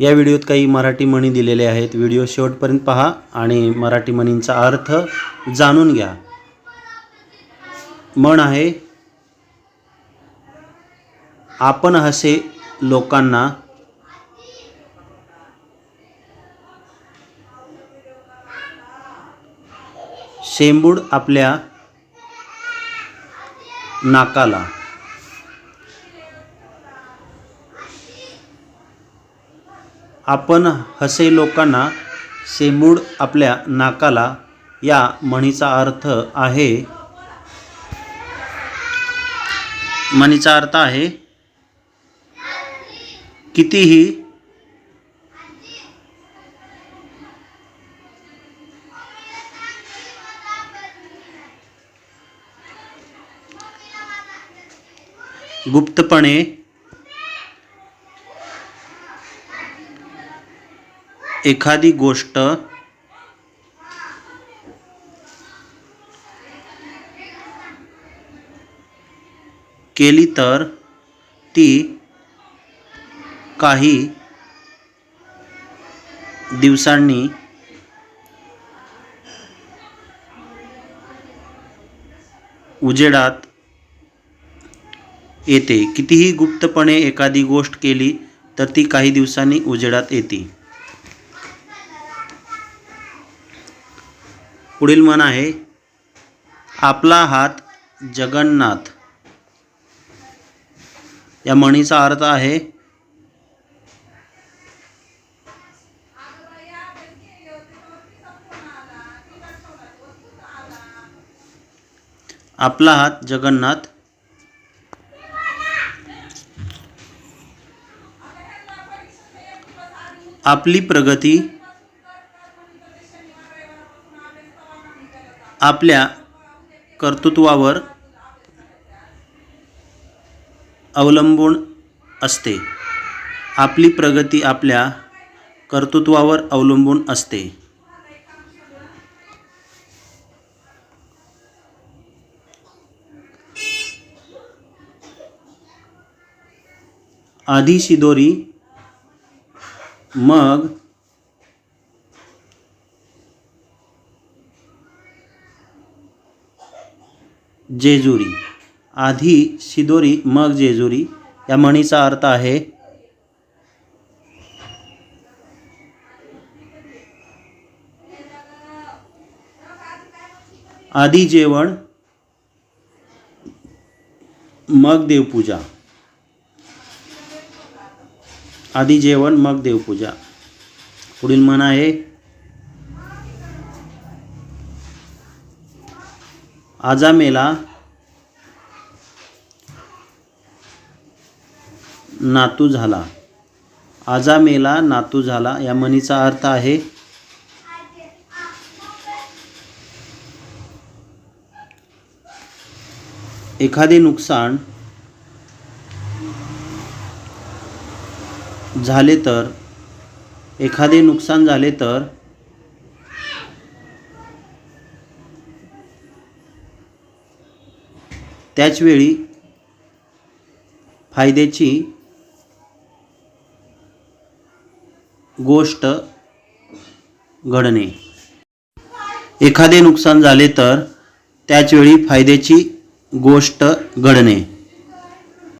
या व्हिडिओत काही मराठी म्हणी दिलेले आहेत. व्हिडिओ शेवटपर्यंत पहा आणि मराठी म्हणींचा अर्थ जाणून घ्या. म्हण आहे आपण हसे लोकांना शेंबूड आपल्या नाकाला आपण हसे लोकांना सेमूड आपल्या नाकाला या म्हणीचा अर्थ आहे. म्हणीचा अर्थ आहे कितीही गुप्तपणे एखादी गोष्ट केली तर ती काही दिवसांनी उजेडात येते. कितीही गुप्तपणे एखादी गोष्ट केली तर ती काही दिवसांनी उजेडात येते. पुढील म्हण आहे आपला हात जगन्नाथ. या म्हणीचा अर्थ आहे आपला हात जगन्नाथ. आपली प्रगती आपल्या कर्तृत्वावर अवलंबून असते. आपली प्रगती आपल्या कर्तृत्वावर अवलंबून असते. आधी शिदोरी मग जेजुरी. आधी शिदोरी मग जेजुरी. या म्हणीचा अर्थ आहे आधी जेवण मग देवपूजा. आधी जेवण मग देवपूजा. पुढील म्हण आहे आजा मेला नातू झाला. आजा मेला नातू झाला या म्हणीचा अर्थ आहे एखादे नुकसान झाले तर एखादे नुकसान झाले तर त्याचवेळी फायद्याची गोष्ट घडणे. एखादे नुकसान झाले तर त्याचवेळी फायद्याची गोष्ट घडणे.